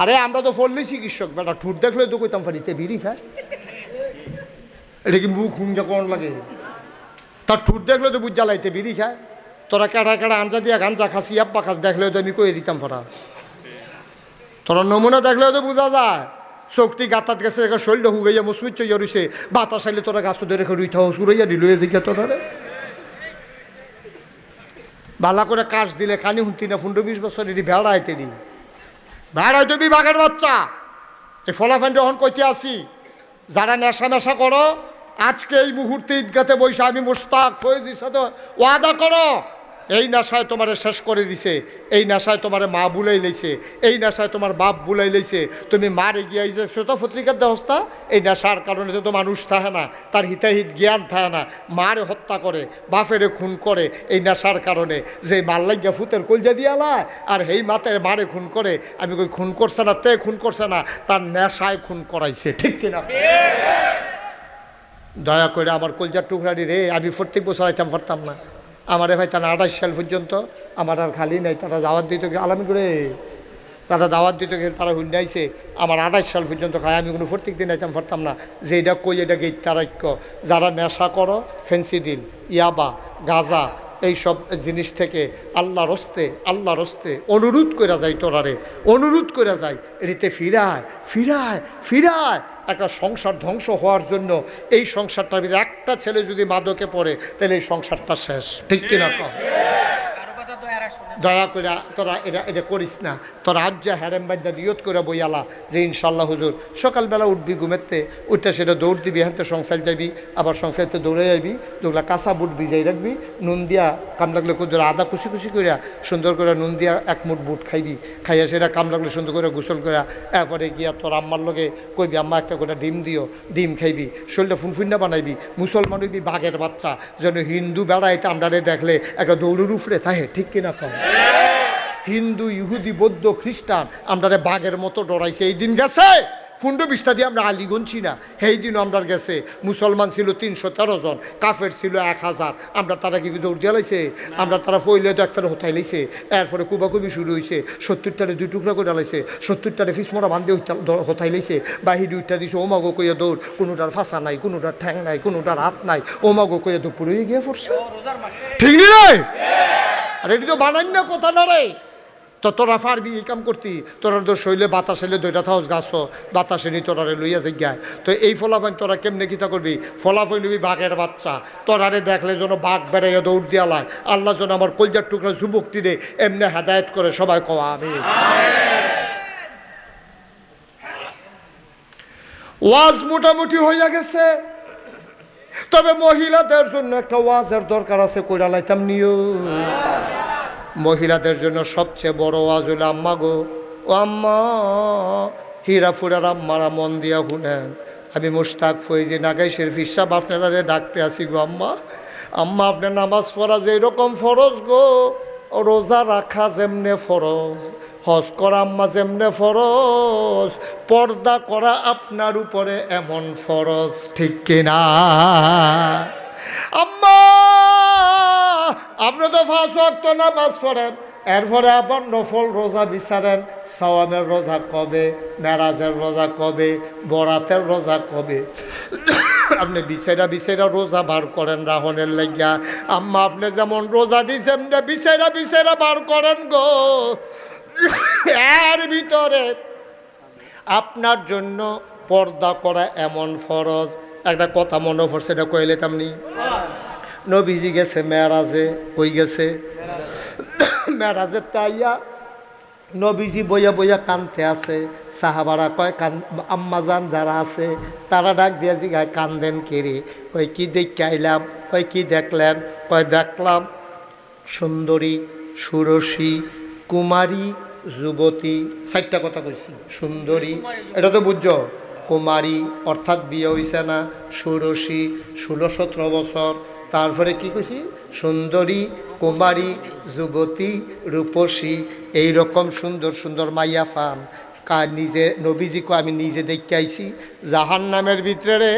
আরে, আমরা তো ফললি চিকিৎসক, বেটা, ঠুট দেখলে তো কইতাম পারিতে বিড়ি খায়। এটা কি মুখ হুঙ্গা কোন লাগে? তার ঠুট দেখলে তো বুঝ জ্বালাইতে বিড়ি খায়। তোরা কেটা কেটা আঞ্জা দিয়া গাঞ্জা খাসি, আব্বা খাস, দেখলে তো আমি কয়ে দিতাম ফোরা তোরা নমুনা দেখলে তো বোঝা যায়। শক্তি গাতাত গেছে শরীরটা হুগাইয়া মুসমিত চইয়া রইছে। বাতাস আইলে তোরা গাছ ধরে রুইথা সুরাইয়া দিল, এ জিজ্ঞা তোরা রে। বালা করে কাশ দিলে কানি হুন্তি না পনেরো বিশ বছর এটি ভেড়া আইতে দি ভেড়া হইতে বিভাগের বাচ্চা। এই ফলাফান যখন কইতে আসি, যারা নেশা নেশা করো, আজকে এই মুহূর্তে ঈদগাতে বসে আমি মুস্তাক ফয়েজির সাথে ওয়াদা করো এই নেশায় তোমারে শেষ করে দিছে এই নেশায় তোমারে মা বুলাই লইছে এই নেশায় তোমার বাপ বুলাই লইছে তুমি মারে গিয়া যে শ্রোতা পত্রিকার দেহস্তা এই নেশার কারণে তো মানুষ থাকে না তার হিতাহিত জ্ঞান থাকে না। মারে হত্যা করে বাপেরে খুন করে এই নেশার কারণে। যে মাল লাগিয়া ফুতের কলজা দিয়ালায় আর এই মাতের মারে খুন করে আমি কই খুন করছে না তে খুন করছে না তার নেশায় খুন করাইছে ঠিক কিনা? দয়া করে আমার কলজার টুকরানি রে আমি প্রত্যেক বছর আইতাম পারতাম না। আমারে ভাই তারা আঠাশ সাল পর্যন্ত আমার আর খালি নাই, তারা দাওয়াত দিত আলামি করে, তারা দাওয়াত দিত গেলে তারা হুন্ডাইছে আমার আঠাশ সাল পর্যন্ত খাই আমি কোনো প্রত্যেক দিন আইতাম পারতাম না। যে এটা কই, এটা গেট তারাক্য যারা নেশা করো ফেন্সিডিল ইয়াবা, গাজা এইসব জিনিস থেকে আল্লাহ রস্তে আল্লাহ রস্তে অনুরোধ করে যায় তোরারে অনুরোধ করে যায় এটিতে ফিরায় ফিরায় ফিরায়। একটা সংসার ধ্বংস হওয়ার জন্য এই সংসারটার ভিতরে একটা ছেলে যদি মাদকে পড়ে, তাহলে এই সংসারটা শেষ। ঠিক কিনা কম কারও দয়া করে তোরা এটা এটা করিস না। তোরা আজ যা হ্যারেম বাদ্যা নিয়ত করে বইয়ালা যে ইনশাল্লাহ হুজুর, সকালবেলা উঠবি ঘুমেতে উঠতে সেটা দৌড় দিবি হ্যাঁ সংসার যাবি আবার সংসারতে দৌড়ে যাবি দৌড়লা কাঁচা বুট ভিজাই রাখবি, নুন দিয়া কাম লাগলে কুদুর আদা কুচি কুচি করিয়া সুন্দর করে নুন দিয়া এক মুঠ বুট খাইবি, খাইয়া সেটা কাম লাগলে সুন্দর করে গোসল করিয়া এরপরে গিয়া তোর আম্মার লগে কইবি, আম্মা, একটা করে ডিম দিও, ডিম খাইবি, শরীরটা ফুনফুন্না বানাইবি, মুসলমান হইবি বাঘের বাচ্চা, যেন হিন্দু বেড়াইতে আমরা দেখলে একটা দৌড়ের উফরে থাকে, ঠিক কিনা কম হিন্দু ইহুদি বৌদ্ধ খ্রিস্টান আমরা বাঘের মতো ডরাইছে। এই দিন গেছে ফুন্ড বিশটা দিয়ে আমরা আলি গুনছি না সেই দিন আমরা গেছে মুসলমান ছিল তিনশো তেরো জন কাফের ছিল এক হাজার। আমরা তারা কি দৌড় দিয়ে লাইছে? আমরা তারা পইলে তো একটা হতাই লাইছে। এরপরে কুবাকুবি শুরু হয়েছে সত্তরটারে দুই টুকরা করে লাইছে সত্তরটারে ফিসমরা বান্ধে হতাই লাইছে। বাহির উঠটা দিছে ওমাগো কইয়া দৌড়। কোনোটার ফাঁসা নাই কোনোটার ঠ্যাং নাই কোনোটার হাত নাই ওমাগো কইয়া দুপুরে গিয়ে পড়ছে। ঠিক নি রে? আর এটি তো বানাই না কথা না রে। তো তোরা পারবি এই কাম করতি। তোরা তো শৈলে বাতাস এলে দইটা থাউস গাছ বাতাসে নি তোরারে লইয়া জিজ্ঞায় তো এই ফলাফল তোরা কেমনে কিতা করবি? ফলাফল নিবি বাঘের বাচ্চা। তোরারে দেখলে যেন বাঘ বেড়াইয়া দৌড় দিয়ালায় আল্লাহ যেন আমার কলজার টুকরা যুবকটি রে এমনি হেদায়ত করে সবাই কওয়া আমি ওয়াজ মোটামুটি হইয়া গেছে। তবে মহিলাদের জন্য একটা ওয়াজের দরকার আছে, কইরা লাইতাম নিও। মহিলাদের জন্য সবচেয়ে বড় ওয়াজ হলো আম্মা গো, ও আম্মা, হীরা ফুরার আম্মারা মন দিয়া শুনেন। আমি মুস্তাক ফৈজি নাগাইশের ফিসাব আপনারা ডাকতে আসি গো, আম্মা আম্মা, আপনার নামাজ পড়া যে এরকম ফরজ গো। রোজা রাখা যেমনে ফরজ, হজ করা আম্মা যেমনে ফরজ, পর্দা করা আপনার উপরে এমন ফরজ, ঠিক কিনা আম্মা, আপনি তো ফাঁস ওয়াক্ত নামাজ পড়েন, এরপরে আবার নফল রোজা বিচারেন সাওয়ামের রোজা কবে, মেরাজের রোজা কবে, বরাতের রোজা কবে? আপনি বিছেরা বিছেরা রোজা বার করেন রাহনের লাগিয়া। আম্মা, আপনি যেমন রোজা দিছেন বিছেরা বিছেরা বার করেন গো। এর ভিতরে আপনার জন্য পর্দা করা এমন ফরজ। একটা কথা মনে পড়ছে এটা কইলে তেমনি নবীজি গেছে মেয়ারাজে কই গেছে? মেয়ারাজের তাইয়া নবীজি বইয়া বইয়া কানতে আছে। সাহাবারা কয়, কান আম্মাজান যারা আছে, তারা ডাক দিয়া জিগায়, কান্দেন কেড়ে কয়, কি দেখে আইলাম? কয়, কি দেখলেন? কয়, দেখলাম সুন্দরী, সুরসী, কুমারী, যুবতী। চারটা কথা কইছি, সুন্দরী, এটা তো বুঝছ? কুমারী, অর্থাৎ বিয়ে হইছে না ষোড়শী ষোলো সতেরো বছর। তারপরে কি কইছি? সুন্দরী, কুমারী, যুবতী, রূপসী এই রকম সুন্দর সুন্দর মাইয়া ফান কা নিজে, নবীজিকে আমি নিজে দেখতে আইছি জাহান নামের ভিতরে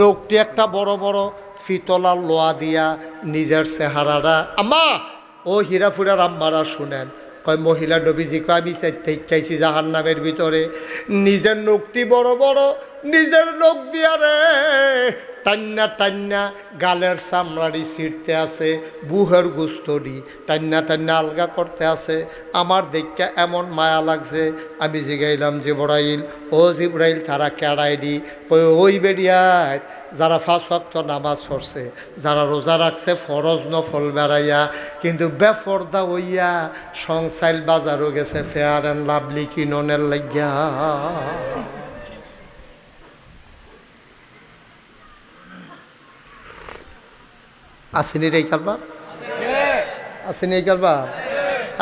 নোকটি একটা বড় বড় ফিতলার লোয়া দিয়া নিজের চেহারাটা। আম্মা, ও হীরাফুরার আম্মারা শুনেন। কয়, মহিলা নবীজি কয় আমি চাইছি জাহান নামের ভিতরে। নিজের নখটি বড় বড়, নিজের নখ দিয়া রে। টান্না টান্না গালের চামড়ারি ছিঁড়তে আছে, বুহের গুস্তরি টান্না টান্না আলগা করতে আছে। আমার দেখতে এমন মায়া লাগছে, আমি জিগাইলাম জিব্রাইল, ও জিব্রাইল, তারা কেড়াই দি কই ওই বেরিয়ায় যারা ফাঁস ওয়াক্ত নামাজ পড়ছে, যারা রোজা রাখছে, ফরজ নফল বেড়াইয়া, কিন্তু বেফরদা হইয়া সংসাইল বাজারও গেছে, ফেয়ার অ্যান্ড লাভলি কিননের লাগিয়া। আসেনি এই কারবার আসেনি এই কারবার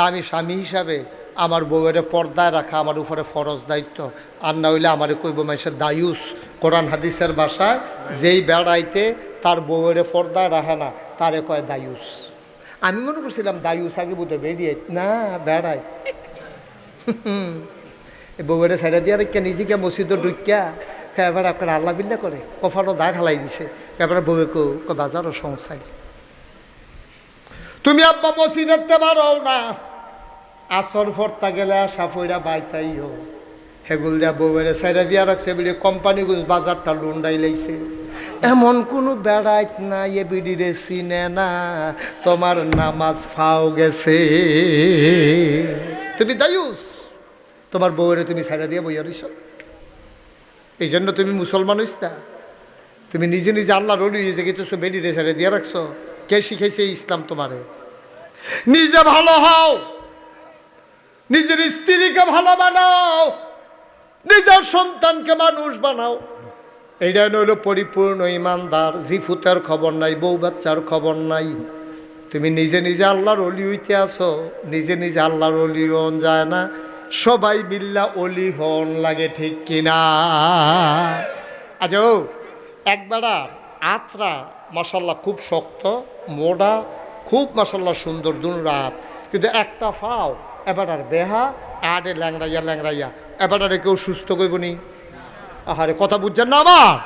আমি স্বামী হিসাবে আমার বউয়ের পর্দায় রাখা, আমার উপরে ফরজ দায়িত্ব। আর না হইলে আমারে কইব মানুষের দায়ুস, কোরআন হাদিসের বাসায় যেই বেড়াইতে তার বউয়ের পর্দায় রাখে না, তারে কয় দায়ুস। আমি মনে করছিলাম, দায়ুস আগে বুঝতে বেরিয়ে না বেড়াই বউয়ের সাইডা দিয়ে রেখে নিজেকে মসজিদে ঢুকিয়া এবার আপনার আল্লাহ বিল্লা করে কফারও দা খালাই দিছে। এবার বউয়ে কো বাজারও সংসার তুমি আব্বা মসজিদ দেখতে পারো না। আসর ফরতা গেলে আসা ফইরা হো। হেগুল দিয়া বউয়ের সাইডা দিয়া রাখছে বিড়ি কোম্পানিগুজ বাজারটা লুন্ডাই লাইছে। এমন কোনো বেড়াইত না এ বিড়িরে চিনে না, তোমার নামাজ ফাও গেছে। তুমি দায়ুস? তোমার বউয়ের তুমি সাইডা দিয়ে বইয়া রইছ? এই জন্য তুমি মুসলমান হইস না। তুমি নিজে নিজে আল্লাহ রলি যে কিন্তু সব বেরিয়ে ছেড়ে দিয়ে রাখছো। কে শিখাইছে এই ইসলাম তোমারে? নিজে ভালো হও। নিজের স্ত্রীকে ভালো বানাও। নিজের সন্তানকে মানুষ বানাও। এইটা নইল পরিপূর্ণ ইমানদার। জিফুতের খবর নাই, বউ বাচ্চার খবর নাই। তুমি নিজে নিজে আল্লাহর অলি হইতে আসো। নিজে নিজে আল্লাহর অলি হন যায় না। সবাই মিল্লা অলি হন লাগে, ঠিক কিনা আচ্ছা ও একবেড়া আত্রা মাসাল্লাহ খুব শক্ত। মোড়া খুব মাসাল্লাহ সুন্দর দুন রাত। কিন্তু একটা ফাও এবার আর বেহা আডে ল্যাংড়াইয়া ল্যাংড়াইয়া। এবার আর কেউ সুস্থ করবনি আহারে, কথা বুঝছেন না আমার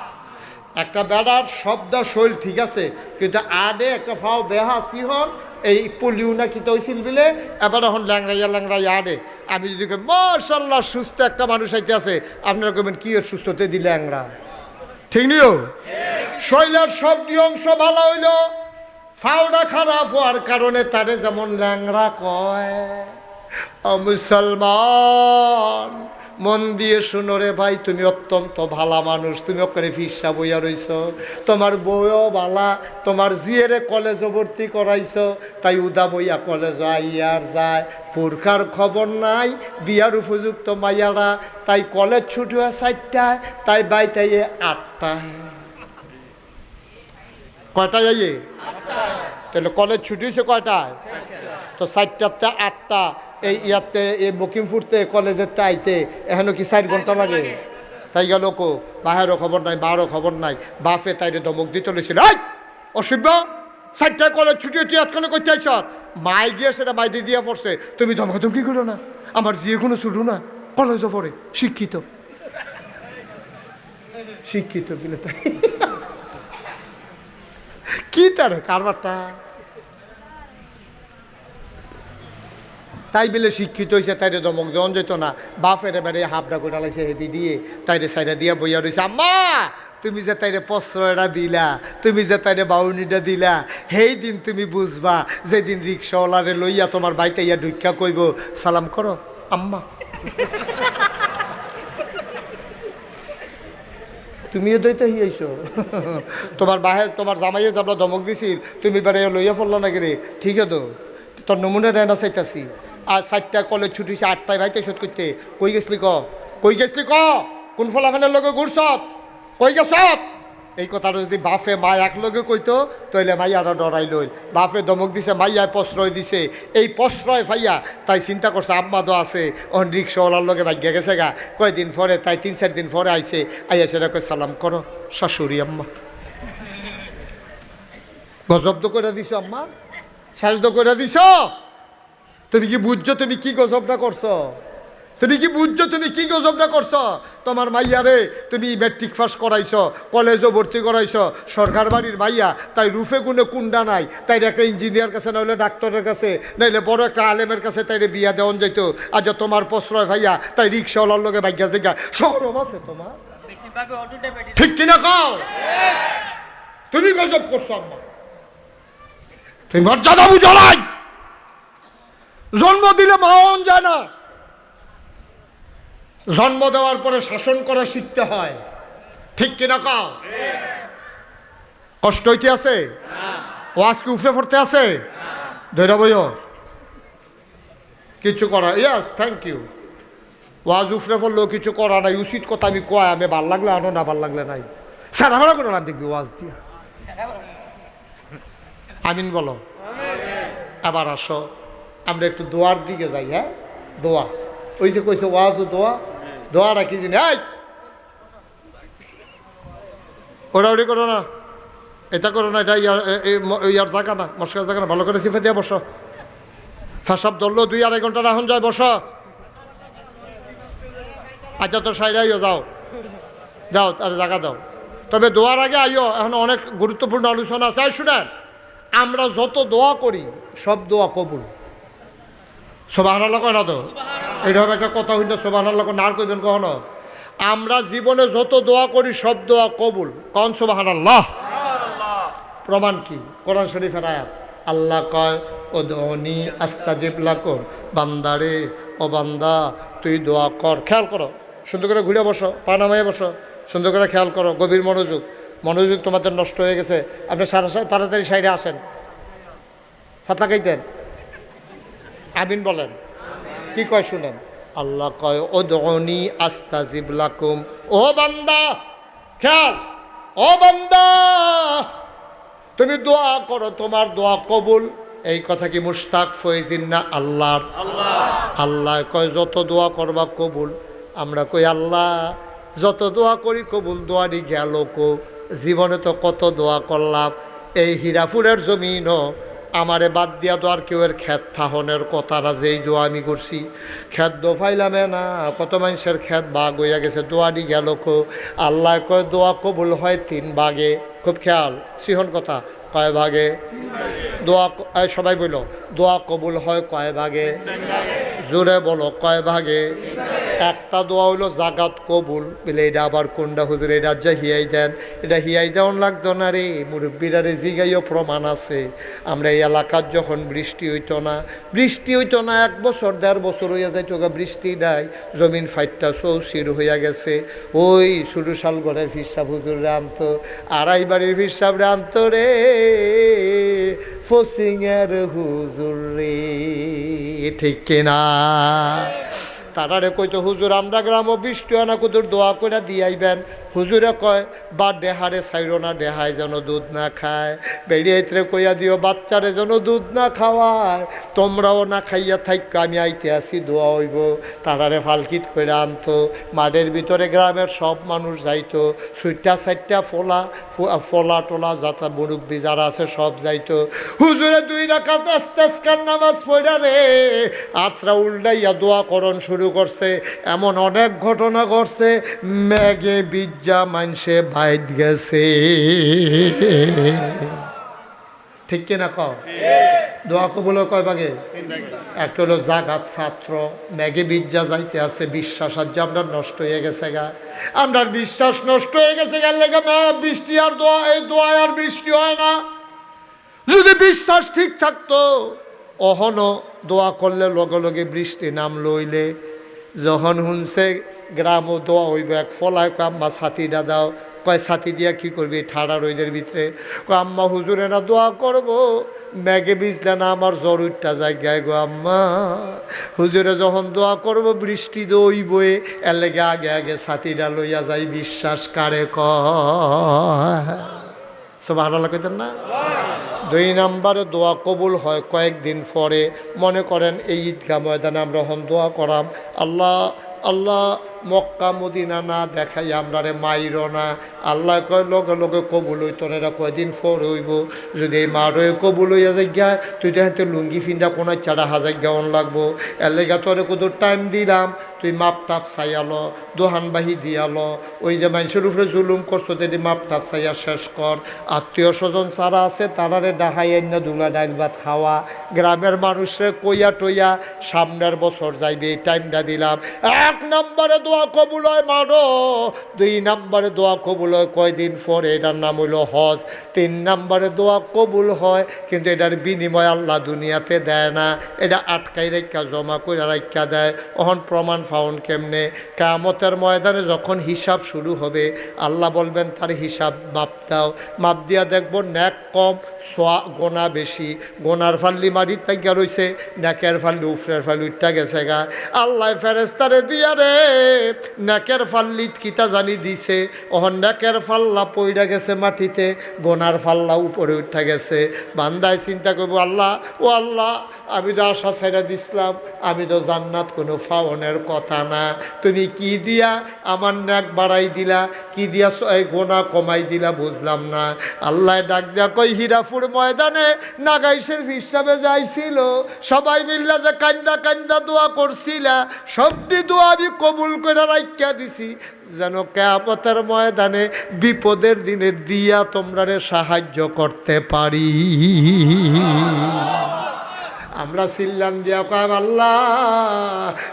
একটা বেড়ার শব্দ শৈল ঠিক আছে, কিন্তু আডে একটা ফাও বেহা সিহন, এই পলিউ না কি তৈছিল বিলে, এবার এখন ল্যাংড়াইয়া ল্যাংড়াইয়া আডে আমি যদি কই মার্শাল্লাহ সুস্থ একটা মানুষ আইতে আছে আপনারা কবেন কি সুস্থতে দি ল্যাংড়া? ঠিক নিও? শৈলার সব অংশ ভালো হইল। ফাউডা খারাপ হওয়ার কারণে তারে যেমন ল্যাংড়া কয়। মুসলমান, মন দিয়ে শুনো রে ভাই, তুমি অত্যন্ত ভালা মানুষ, তুমি ওখানে ফিসা বইয়া রইছ। তোমার বউও বালা তোমার জিয়েরে কলেজে ভর্তি করাইছ, তাই উদা বইয়া কলেজ আইয়ার যায়। পুরখার খবর নাই, বিয়ার উপযুক্ত মাইয়ারা, তাই কলেজ ছুটি হয় চারটায়, তাই বাইতাই আটটায়। কয়টায় যাইয়ে তাহলে কলেজ ছুটি হয়েছে কয়টায়? তো চারটাতে আটটা, এই ইয়াতে, এই বকিমপুরতে কলেজের আইতে এখনও কি চার ঘণ্টা লাগে? তাই গেল কো, বাহেরও খবর নাই, বারও খবর নাই, বাপে তাইরে দমক দিতে লেছিল এই, অসভ্য! চারটায় কলেজ ছুটি হচ্ছে এতক্ষণে করতে আইস মাই গিয়ে সেটা মাই দিয়ে দিয়া পড়ছে। তুমি ধমকাধম কি করো না। আমার যে কোনো ছুটু না। কলেজও পড়ে। শিক্ষিত। শিক্ষিত বলে তাই। কি তার কারবারটা? তাই বলে শিক্ষিত হয়েছে তাইরে দমক জন যেত না। বাপের এবারে হাফডা করে লাইছে হেবি দিয়ে তাইরে সাইডা দিয়া বইয়া রয়েছে আম্মা, তুমি যে তাইরে প্রশ্রয়টা দিলা, তুমি যে তাইরে বাউনিটা দিলা, সেই দিন তুমি বুঝবা, যেদিন রিক্সাওয়ালারে লইয়া তোমার বাইতে ইয়া ঢুকা কইব, সালাম করো, আম্মা। তুমিও দইতে হিয়াইছো তোমার বাহে, তোমার জামাইয়ে যাবলা ধমক দিছিল, তুমি বেড়ে লইয়া পড়ল নাকি রে? ঠিক তো। তোর নমুনা নেয় না চাইতাছি। আর চারটা কলেজ ছুটি হয়েছে আটটায় ভাইতে শোধ করতে। কই গেছলি ক? কই গেছলি ক? কোন ফলাফানের লগে ঘুরছত কই গেছত এই কথাটা যদি বাপে মা একলগে কইতো, তাইলে মাইয়ারা ডরাই লইল বাপে ধমক দিছে মাইয়ায় প্রশ্রয় দিছে। এই প্রশ্রয় ভাইয়া, তাই চিন্তা করছে আম্মা তো আছে অন রিক্সাওয়ালার লগে ভাগ্যা গেছে গা। কয়দিন পরে তাই তিন চার দিন পরে আইছে। আইয়া সেটা কই সালাম করো শাশুড়ি আম্মা। গজব তো করে দিছ, আম্মা। সাজদ করে দিছ। তুমি কি বুঝছ, তুমি কি গজবটা করছ? তুমি কি বুঝছ তুমি কি গজবটা করছ? তোমার মাইয়ারে তুমি মেট্রিক পাস করাইছ কলেজও ভর্তি করাইছ সরকার বাড়ির মাইয়া তাই রুফে গুনে কুন্ডা নাই তাই একটা ইঞ্জিনিয়ার কাছে নাহলে ডাক্তারের কাছে নাইলে বড় একটা আলেমের কাছে তাইরে বিয়া দেওয়ান যাইতো। আজ তোমার প্রশ্রয় ভাইয়া তাই রিক্সাওয়ালার লগে ভাগ্যা জিগা সরম আছে তোমার? ঠিক কিনা কও? তুমি গজব করছ আম্মা। তুমি মর্যাদা বুঝো নাই। জন্ম দিলে মাওন যায় না। জন্ম দেওয়ার পরে শাসন করা শিখতে হয়। ঠিক কিনা কও? কষ্ট হইতে আছে? ওয়াজ কি উফরে পড়তে আছে? ধৈর্য বইও কিছু করা ইয়াস থ্যাংক ইউ ওয়াজ উফরে পড়লেও কিছু করা নাই। উচিত কথা আমি কয়, আমি ভালো লাগলে আনো, না ভালো লাগলে নাই। সারা ভাড়া করে না দেখবি ওয়াজ দিয়া। আমিন বলো। আবার আসো। আমরা একটু দোয়ার দিকে যাই হ্যাঁ? দোয়া। ওই যে কইছে, ওয়াজ ও দোয়া দোয়াটা কি জিনিস ওটা ওটি করো না। এটা করো না, এটা ইয়ার জায়গা না, মস্কার জায়গা না, ভালো করে সিফে দিয়ে বসো। ফাঁসাব ধরলো, দুই আড়াই ঘণ্টা রাখুন যায়, বসো। আচ্ছা তোর সাইডে আইও যাও। যাও আর জায়গা দাও। তবে দোয়ার আগে আইও এখন অনেক গুরুত্বপূর্ণ আলোচনা আছে। এই শুনেন, আমরা যত দোয়া করি, সব দোয়া কবুল। সোবাহ কয় না তো? এইরকম একটা কথা হইলে সোবাহ না আর কইবেন কখনো? আমরা জীবনে যত দোয়া করি, সব দোয়া কবুল। কন সোবাহ আল্লাহ প্রমাণ কি? কোরআন শরীফের আয়াত, আল্লাহ কয় ও ধনী আস্তাজিব লাকর বান্দারে, ও বান্দা, তুই দোয়া কর। খেয়াল করো, সুন্দর করে ঘুরে বসো পানামায় বসো, সুন্দর করে খেয়াল করো, গভীর মনোযোগ। মনোযোগ তোমাদের নষ্ট হয়ে গেছে। আপনি সারা তাড়াতাড়ি সাইডে আসেন। ফাতা খাইতেন। আমিন বলেন। কি কয় শুনেন? আল্লাহ কয় ও ধনী আস্তাজিব লাকুম। ও বান্দা খেয়াল ও বান্দা তুমি দোয়া করো তোমার দোয়া কবুল। এই কথা কি মুস্তাক ফয়েজিন না আল্লাহর? আল্লাহ। কয় যত দোয়া করবা কবুল। আমরা কই আল্লাহ যত দোয়া করি কবুল দোয়ারি গেল কো? জীবনে তো কত দোয়া করলাম। এই হীরাপুরের জমিনও আমারে বাদ দিয়া তো আর কেউ এর খ্যাত থাহনের কথা না, যেই দোয়া আমি করছি। খ্যাত দো ফাইলামে না, কত মানুষের খ্যাত বাঘ হইয়া গেছে দোয়ারি গেল কো। আল্লাহ কয়, দোয়া কবুল হয় তিন ভাগে। খুব খেয়াল, সিহন কথা, কয় ভাগে? দোয়া সবাই বলল দোয়া কবুল হয় কয় ভাগে? জোরে বলো, কয় ভাগে? একটা দোয়া হইল, জাগাত কবুল। বলে এটা আবার কোনটা হুজুর? এটা যা হিয়াই দেন। এটা হিয়াই দেওয়ান লাগতো না রে। মুরব্বীরা রে জিগাইও প্রমাণ আছে। আমরা এই এলাকার যখন বৃষ্টি হইতো না, বৃষ্টি হইতো না, এক বছর, দেড় বছর হইয়া যাইতো বৃষ্টি নাই। জমিন ফাইটটা চৌচির হইয়া গেছে। ওই শুরু ঘরের ফিরসাব হুজুরে আনতো। আড়াই বাড়ির ফিরসাবরে আনতো রে। ফসিংয়ের হুজুর রে। ঠিক কিনা? তারারে কইতো হুজুর আমরা গ্রামও বৃষ্টি আনা কুদুর দোয়া করে দিয়াইবেন। হুজুরে কয়, বা ডেহারে সাইরো না ডেহায় যেন দুধ না খায়। বেরিয়েতে কইয়া দিও, বাচ্চারে যেন দুধ না খাওয়ায়। তোমরাও না খাইয়া থাইক আমি আইতে আসি, দোয়া হইব। তারারে ফালকিত করে আনতো। মাঠের ভিতরে গ্রামের সব মানুষ যাইতো। সুইটা সাইটটা, ফোলা ফোলা, টোলা, যাতা মুরব্বী যারা আছে সব যাইতো। হুজুরে, দুই রাখাত আস্তে আস্তে নামাজ পড়া রে। আত্রা উল্টাইয়া দোয়া করণ শুরু করছে। এমন অনেক ঘটনা ঘটছে। ম্যাগে বিজ্জা মানসে বাইদ গেছে। ঠিক কিনা কও? দোয়া কবুল কয় বাগে? একটা হলো জাগাত ছাত্র ম্যাগে বিজ্জা যাইতে আছে, বিশ্বাস আর যে আপনার নষ্ট হয়ে গেছে গা। আপনার বিশ্বাস নষ্ট হয়ে গেছে গেল লেগে বৃষ্টি আর দোয়া, এই দোয়া আর বৃষ্টি হয় না। যদি বিশ্বাস ঠিক থাকতো, অহনো দোয়া করলে লগে লগে বৃষ্টি নাম লইলে, যখন শুনছে গ্রামও দোয়া হইব, এক ফলায় কয়, আম্মা ছাতিটা দাও। কয়, ছাতি দিয়া কি করবি? ঠাড়া রইদের ভিতরে। কয়, আম্মা, হুজুরে না দোয়া করব? ম্যাগে বিজলে না আমার জ্বর উঠটা জায়গায় গো আম্মা। হুজুরে যখন দোয়া করব, বৃষ্টি দই বয়ে এর লেগে আগে আগে ছাতিটা লইয়া যাই, বিশ্বাস কারে কয়? সব হারালা কইতেন না? দুই নম্বরে দোয়া কবুল হয় কয়েকদিন পরে। মনে করেন, এই ঈদগাহ ময়দানে আমরা হন দোয়া করাম। আল্লাহ আল্লাহ মক্কা মদিনা না দেখাই আমরা রে মাইর না। আল্লাহ কয়, লগে লগে কবুল হইত না এরা কয়দিন ফর হইব? যদি এই মারয়ে কবুল হইয়া যাই গা তুই তো লুঙ্গি ফিন্দা কোনো চারা হাজার গাউন লাগবো। এর লেগা তোরে কত টাইম দিলাম, তুই মাপ টাপ চাইয়ালো দোহান বাহি দিয়ালো ওই যে মানুষের উপরে জুলুম করছ, যদি মাপ টাপ চাইয়া শেষ কর। আত্মীয় স্বজন যারা আছে, তারারে ডাহাই এনে দুলা ডাইল ভাত খাওয়া। গ্রামের মানুষরে কইয়া টইয়া, সামনের বছর যাইবে, এই টাইমটা দিলাম। এক নম্বরে দোয়া কবুল হয়, মারো। দুই নম্বরে দোয়া কবুল হয়, কয়দিন পরে? এটার নাম হইল হজ। তিন নম্বরে দোয়া কবুল হয়, কিন্তু এটার বিনিময় আল্লাহ দুনিয়াতে দেয় না। এটা আটকাই রেখা, জমা করে রাখা দেয়। অহন প্রমাণ ফাউন কেমনে? কামতের ময়দানে যখন হিসাব শুরু হবে, আল্লাহ বলবেন, তার হিসাব মাপ দাও। মাপ দিয়া দেখব ন্যাক কম, সোয়া গোনা বেশি। গোনার ফাল্লি মাটির তাইকা রইছে ন্যাকের ফাল্লি উফরের ফাল্লি উঠটা গেছে গা। আল্লাহ ফেরেস্তারে দিয়া রে। ন্যাকের ফাল্লিত কিতা জানি দিছে। অহন ন্যাকের ফাল্লা পইরা গেছে মাটিতে, গোনার ফাল্লা উপরে উঠা গেছে। বান্দায় চিন্তা করব, আল্লাহ, ও আল্লাহ, আমি তো আশা ছেড়ে দিছিলাম, আমি তো জান্নাত কোনো ফাওনের কথা না। তুমি কি দিয়া আমার ন্যাক বাড়াই দিলা, কি দিয়া গোনা কমাই দিলা বুঝলাম না। আল্লাহ ডাক দিয়া কই হীরাপুর ময়দানে নাগাইশের হিসাবে যাইছিল। সবাই মিল্লা যে কান্দা কান্দা দোয়া করছিলা, সবটি দোয়া আমি কবুল করে রাখিয়া দিছি, যেন কেয়ামতের ময়দানে বিপদের দিনে দিয়া তোমরা সাহায্য করতে পারি। আমরা সিল্লান দিয়া কাম আল্লাহ,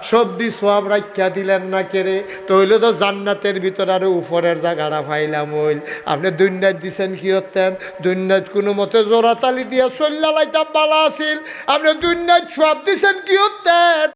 সবজি সব রাখিয়া দিলেন না কেরে তো হইলে তো জান্নাতের ভিতর আরও উপরের জায়গাটা পাইলাম হইল আপনি দুনিয়াত দিছেন কি হতেন দুনিয়াত কোনো মতে জোড়াতালি দিয়া চল্লা লাইতাম, বালা আছিল। আপনি দুনিয়াত সব দিছেন কি হতেন